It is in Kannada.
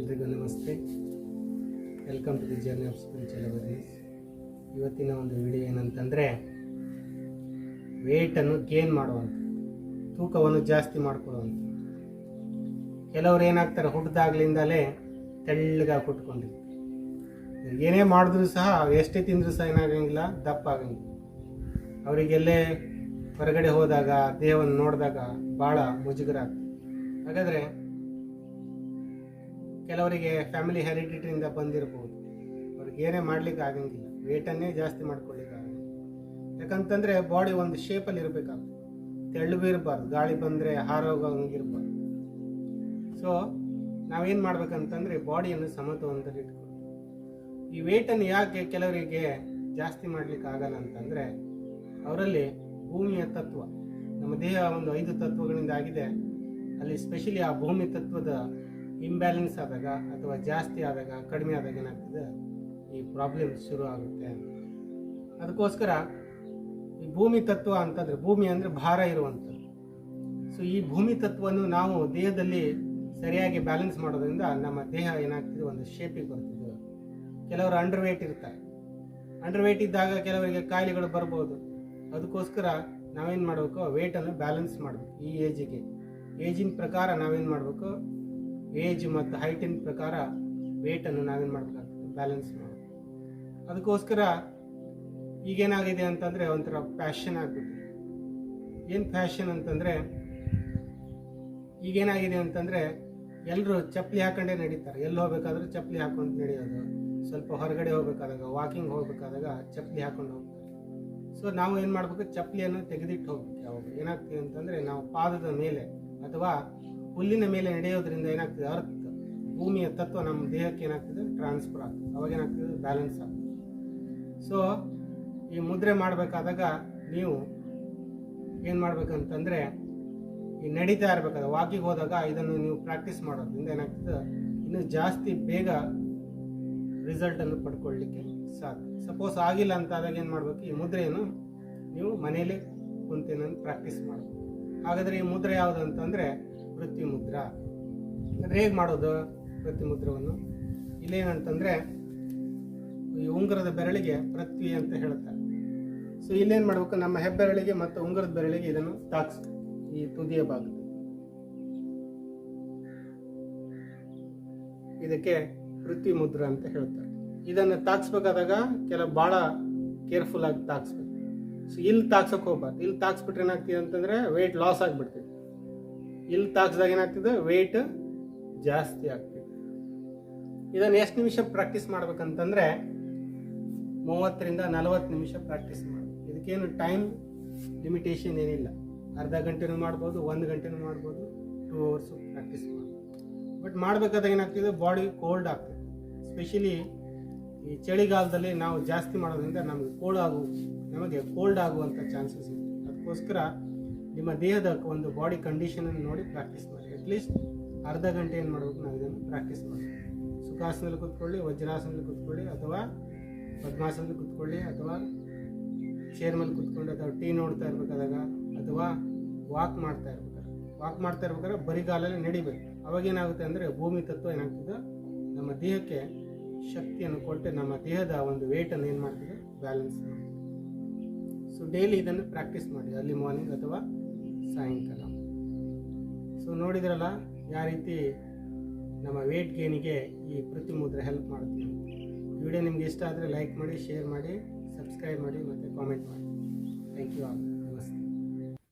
ಎಲ್ರಿಗೂ ನಮಸ್ತೆ. Welcome to the journey of spiritual awareness ಇವತ್ತಿನ ಒಂದು ವಿಡಿಯೋ ಏನಂತಂದರೆ ವೇಟನ್ನು ಗೇನ್ ಮಾಡುವಂಥ ತೂಕವನ್ನು ಜಾಸ್ತಿ ಮಾಡ್ಕೊಳ್ಳುವಂಥ ಕೆಲವರು ಏನಾಗ್ತಾರೆ, ಹುಟ್ಟಿದಾಗ್ಲಿಂದಲೇ ತೆಳ್ಳಗಾಗಿ ಕುಟ್ಕೊಂಡಿರ್ತಾರೆ ಏನೇ ಮಾಡಿದ್ರೂ ಸಹ ಎಷ್ಟೇ ತಿಂದರೂ ಸಹ ಏನಾಗಂಗಿಲ್ಲ, ದಪ್ಪ ಆಗಂಗಿಲ್ಲ. ಅವರಿಗೆಲ್ಲೇ ಹೊರಗಡೆ ಹೋದಾಗ, ದೇಹವನ್ನು ನೋಡಿದಾಗ ಭಾಳ ಮುಜುಗರ ಆಗ್ತದೆ. ಹಾಗಾದರೆ ಕೆಲವರಿಗೆ ಫ್ಯಾಮಿಲಿ ಹೆರಿಡಿಟಿಯಿಂದ ಬಂದಿರಬಹುದು ಅವ್ರಿಗೆ ಏನೇ ಮಾಡ್ಲಿಕ್ಕೆ ಆಗಂಗಿಲ್ಲ. ವೇಟನ್ನೇ ಜಾಸ್ತಿ ಮಾಡ್ಕೊಳ್ಳಿಕ್ಕೆ ಆಗಂಗಿಲ್ಲ. ಯಾಕಂತಂದರೆ ಬಾಡಿ ಒಂದು ಶೇಪಲ್ಲಿ ಇರಬೇಕಾಗ್ತದೆ. ತೆಳ್ಳಗೂ ಇರಬಾರ್ದು, ಗಾಳಿ ಬಂದರೆ ಹಾರೋಗಂಗಿರಬಾರ್ದು. ಸೊ ನಾವೇನು ಮಾಡ್ಬೇಕಂತಂದರೆ ಬಾಡಿಯನ್ನು ಸಮತೋಲನದಲ್ಲಿ ಈ ವೇಟನ್ನು ಯಾಕೆ ಕೆಲವರಿಗೆ ಜಾಸ್ತಿ ಮಾಡ್ಲಿಕ್ಕೆ ಆಗಲ್ಲ ಅಂತಂದರೆ, ಅವರಲ್ಲಿ ಭೂಮಿಯ ತತ್ವ, ನಮ್ಮ ದೇಹ ಒಂದು ಐದು ತತ್ವಗಳಿಂದ ಆಗಿದೆ ಅಲ್ಲಿ ಸ್ಪೆಷಲಿ ಆ ಭೂಮಿ ತತ್ವದ ಇಂಬ್ಯಾಲೆನ್ಸ್ ಆದಾಗ ಅಥವಾ ಜಾಸ್ತಿ ಆದಾಗ, ಕಡಿಮೆ ಆದಾಗ ಏನಾಗ್ತದೆ? ಈ ಪ್ರಾಬ್ಲಮ್ ಶುರು ಆಗುತ್ತೆ ಅದಕ್ಕೋಸ್ಕರ ಈ ಭೂಮಿ ತತ್ವ ಅಂತಂದರೆ, ಭೂಮಿ ಅಂದರೆ ಭಾರ ಇರುವಂಥದ್ದು. ಸೊ ಈ ಭೂಮಿ ತತ್ವವನ್ನು ನಾವು ದೇಹದಲ್ಲಿ ಸರಿಯಾಗಿ ಬ್ಯಾಲೆನ್ಸ್ ಮಾಡೋದ್ರಿಂದ ನಮ್ಮ ದೇಹ ಏನಾಗ್ತದೆ? ಒಂದು ಶೇಪಿಗೆ ಬರ್ತಿದೆ. ಕೆಲವರು ಅಂಡರ್ ವೇಟ್ ಇರ್ತಾರೆ. ಅಂಡರ್ ವೇಟ್ ಇದ್ದಾಗ ಕೆಲವರಿಗೆ ಕಾಯಿಲೆಗಳು ಬರ್ಬೋದು. ಅದಕ್ಕೋಸ್ಕರ ನಾವೇನು ಮಾಡಬೇಕು? ವೇಟನ್ನು ಬ್ಯಾಲೆನ್ಸ್ ಮಾಡಬೇಕು. ಈ ಏಜಿಗೆ ಏಜಿನ ಪ್ರಕಾರ ನಾವೇನು ಮಾಡಬೇಕು? ಏಜ್ ಮತ್ತು ಹೈಟಿನ ಪ್ರಕಾರ ವೇಟನ್ನು ನಾವೇನು ಮಾಡಬೇಕಾಗ್ತದೆ ಬ್ಯಾಲೆನ್ಸ್ ಮಾಡೋದು. ಅದಕ್ಕೋಸ್ಕರ ಈಗೇನಾಗಿದೆ ಅಂತಂದರೆ ಒಂಥರ ಫ್ಯಾಷನ್ ಆಗ್ಬಿಟ್ಟಿದೆ. ಏನು ಫ್ಯಾಷನ್ ಅಂತಂದರೆ ಈಗೇನಾಗಿದೆ ಅಂತಂದರೆ ಎಲ್ಲರೂ ಚಪ್ಪಲಿ ಹಾಕೊಂಡೇ ನಡೀತಾರೆ. ಎಲ್ಲಿ ಹೋಗ್ಬೇಕಾದ್ರೂ ಚಪ್ಪಲಿ ಹಾಕೊಂಡು ನಡೆಯೋದು. ಸ್ವಲ್ಪ ಹೊರಗಡೆ ಹೋಗ್ಬೇಕಾದಾಗ ವಾಕಿಂಗ್ ಹೋಗ್ಬೇಕಾದಾಗ ಚಪ್ಪಲಿ ಹಾಕೊಂಡು ಹೋಗ್ತಾರೆ. ಸೊ ನಾವು ಏನು ಮಾಡಬೇಕು? ಚಪ್ಪಲಿಯನ್ನು ತೆಗೆದಿಟ್ಟು ಹೋಗ್ಬೇಕು ಯಾವಾಗ. ಏನಾಗ್ತೀವಿ ಅಂತಂದರೆ ನಾವು ಪಾದದ ಮೇಲೆ ಅಥವಾ ಹುಲ್ಲಿನ ಮೇಲೆ ನಡೆಯೋದ್ರಿಂದ ಏನಾಗ್ತದೆ? ಅರ್ಥ ಭೂಮಿಯ ತತ್ವ ನಮ್ಮ ದೇಹಕ್ಕೆ ಏನಾಗ್ತದೆ? ಟ್ರಾನ್ಸ್ಫರ್ ಆಗ್ತದೆ. ಅವಾಗ ಏನಾಗ್ತದೆ? ಬ್ಯಾಲೆನ್ಸ್ ಆಗ್ತದೆ. ಸೊ ಈ ಮುದ್ರೆ ಮಾಡಬೇಕಾದಾಗ ನೀವು ಏನು ಮಾಡ್ಬೇಕಂತಂದರೆ, ಈ ನಡೀತಾ ಇರಬೇಕಾದ ವಾಕಿಗೆ ಹೋದಾಗ ಇದನ್ನು ನೀವು ಪ್ರಾಕ್ಟೀಸ್ ಮಾಡೋದ್ರಿಂದ ಏನಾಗ್ತದೆ? ಇನ್ನೂ ಜಾಸ್ತಿ ಬೇಗ ರಿಸಲ್ಟನ್ನು ಪಡ್ಕೊಳ್ಳಿಕ್ಕೆ ಸಾಧ್ಯ. ಸಪೋಸ್ ಆಗಿಲ್ಲ ಅಂತ ಆದಾಗ ಏನು ಮಾಡಬೇಕು? ಈ ಮುದ್ರೆಯನ್ನು ನೀವು ಮನೆಯಲ್ಲಿ ಕುಂತೇನನ್ನು ಪ್ರಾಕ್ಟೀಸ್ ಮಾಡಬೇಕು. ಹಾಗಾದರೆ ಈ ಮುದ್ರೆ ಯಾವುದು ಅಂತಂದರೆ ವೃತ್ತಿ ಮುದ್ರ ಅಂದರೆ ಹೇಗೆ ಮಾಡೋದು ವೃತ್ತಿ ಮುದ್ರವನ್ನು ಇಲ್ಲೇನಂತಂದರೆ, ಈ ಉಂಗುರದ ಬೆರಳಿಗೆ ಪೃಥ್ವಿ ಅಂತ ಹೇಳ್ತಾರೆ ಸೊ ಇಲ್ಲೇನು ಮಾಡಬೇಕು? ನಮ್ಮ ಹೆಬ್ಬೆರಳಿಗೆ ಮತ್ತು ಉಂಗುರದ ಬೆರಳಿಗೆ ಇದನ್ನು ತಾಕ್ಸ್. ಈ ತುದಿಯ ಭಾಗ ಇದಕ್ಕೆ ಪೃಥ್ವಿ ಮುದ್ರ ಅಂತ ಹೇಳ್ತಾರೆ ಇದನ್ನು ತಾಕ್ಸ್ಬೇಕಾದಾಗ ಕೆಲವು ಭಾಳ ಕೇರ್ಫುಲ್ ಆಗಿ ತಾಕ್ಸ್ಬೇಕು. ಸೊ ಇಲ್ಲಿ ತಾಕ್ಸಕ್ ಹೋಗ್ಬಾರ್ದು. ಇಲ್ಲಿ ತಾಕ್ಸ್ಬಿಟ್ರೆ ಏನಾಗ್ತೀವಿ ಅಂತಂದ್ರೆ ವೆಯ್ಟ್ ಲಾಸ್ ಆಗಿಬಿಡ್ತದೆ ಇಲ್ಲಿ ತಾಕ್ಸ್ದಾಗ ಏನಾಗ್ತಿದೆ? ವೆಯ್ಟ್ ಜಾಸ್ತಿ ಆಗ್ತದೆ. ಇದನ್ನು ಎಷ್ಟು ನಿಮಿಷ ಪ್ರಾಕ್ಟೀಸ್ ಮಾಡ್ಬೇಕಂತಂದ್ರೆ ಮೂವತ್ತರಿಂದ ನಲವತ್ತು ನಿಮಿಷ ಪ್ರಾಕ್ಟೀಸ್ ಮಾಡಿ ಇದಕ್ಕೇನು ಟೈಮ್ ಲಿಮಿಟೇಷನ್ ಏನಿಲ್ಲ. ಅರ್ಧ ಗಂಟೆನೂ ಮಾಡ್ಬೋದು, ಒಂದು ಗಂಟೆನೂ ಮಾಡ್ಬೋದು ಟೂ ಅವರ್ಸು ಪ್ರಾಕ್ಟೀಸ್ ಮಾಡ್ಬೋದು. ಬಟ್ ಮಾಡಬೇಕಾದಾಗ ಏನಾಗ್ತದೆ? ಬಾಡಿ ಕೋಲ್ಡ್ ಆಗ್ತದೆ. ಸ್ಪೆಷಲಿ ಈ ಚಳಿಗಾಲದಲ್ಲಿ ನಾವು ಜಾಸ್ತಿ ಮಾಡೋದ್ರಿಂದ ನಮಗೆ ಕೋಲ್ಡ್ ಆಗು, ನಮಗೆ ಕೋಲ್ಡ್ ಆಗುವಂಥ ಚಾನ್ಸಸ್ ಇದೆ ಅದಕ್ಕೋಸ್ಕರ ನಿಮ್ಮ ದೇಹದ ಒಂದು ಬಾಡಿ ಕಂಡೀಷನನ್ನು ನೋಡಿ ಪ್ರಾಕ್ಟೀಸ್ ಮಾಡಿ. ಅಟ್ಲೀಸ್ಟ್ ಅರ್ಧ ಗಂಟೆ ಏನು ಮಾಡಬೇಕು ನಾವು ಇದನ್ನು ಪ್ರಾಕ್ಟೀಸ್ ಮಾಡಿ. ಸುಖಾಸನದಲ್ಲಿ ಕೂತ್ಕೊಳ್ಳಿ, ವಜ್ರಾಸನದಲ್ಲಿ ಕೂತ್ಕೊಳ್ಳಿ, ಅಥವಾ ಪದ್ಮಾಸನದಲ್ಲಿ ಕೂತ್ಕೊಳ್ಳಿ, ಅಥವಾ ಚೇರ್ ಮೇಲೆ ಕೂತ್ಕೊಂಡು ಅಥವಾ ಟೀ ನೋಡ್ತಾ ಇರ್ಬೇಕಾದಾಗ, ಅಥವಾ ವಾಕ್ ಮಾಡ್ತಾ ಇರ್ಬೇಕಾದ್ರೆ. ವಾಕ್ ಮಾಡ್ತಾ ಇರ್ಬೇಕಾದ್ರೆ ಬರಿಗಾಲಲ್ಲಿ ನಡಿಬೇಕು. ಅವಾಗ ಏನಾಗುತ್ತೆ ಅಂದರೆ ಭೂಮಿ ತತ್ವ ಏನಾಗ್ತದೆ? ನಮ್ಮ ದೇಹಕ್ಕೆ ಶಕ್ತಿಯನ್ನು ಕೊಟ್ಟು ನಮ್ಮ ದೇಹದ ಒಂದು ವೇಟನ್ನು ಏನು ಮಾಡ್ತದೆ? ಬ್ಯಾಲೆನ್ಸ್ ಮಾಡ್ತದೆ. ಸೊ ಡೈಲಿ ಇದನ್ನು ಪ್ರಾಕ್ಟೀಸ್ ಮಾಡಿ ಅರ್ಲಿ ಮಾರ್ನಿಂಗ್ ಅಥವಾ ಸಾಯಂಕಾಲ. ಸೊ ನೋಡಿದ್ರಲ್ಲ ಯಾವ ರೀತಿ ನಮ್ಮ ವೆಯ್ಟ್ ಗೇನಿಗೆ ಈ ಪ್ರತಿಮುದ್ರೆ ಹೆಲ್ಪ್ ಮಾಡುತ್ತೆ. ಅಂತ ವಿಡಿಯೋ ನಿಮ್ಗೆ ಇಷ್ಟ ಆದರೆ ಲೈಕ್ ಮಾಡಿ ಶೇರ್ ಮಾಡಿ ಸಬ್ಸ್ಕ್ರೈಬ್ ಮಾಡಿ ಮತ್ತು ಕಾಮೆಂಟ್ ಮಾಡಿ. Thank you all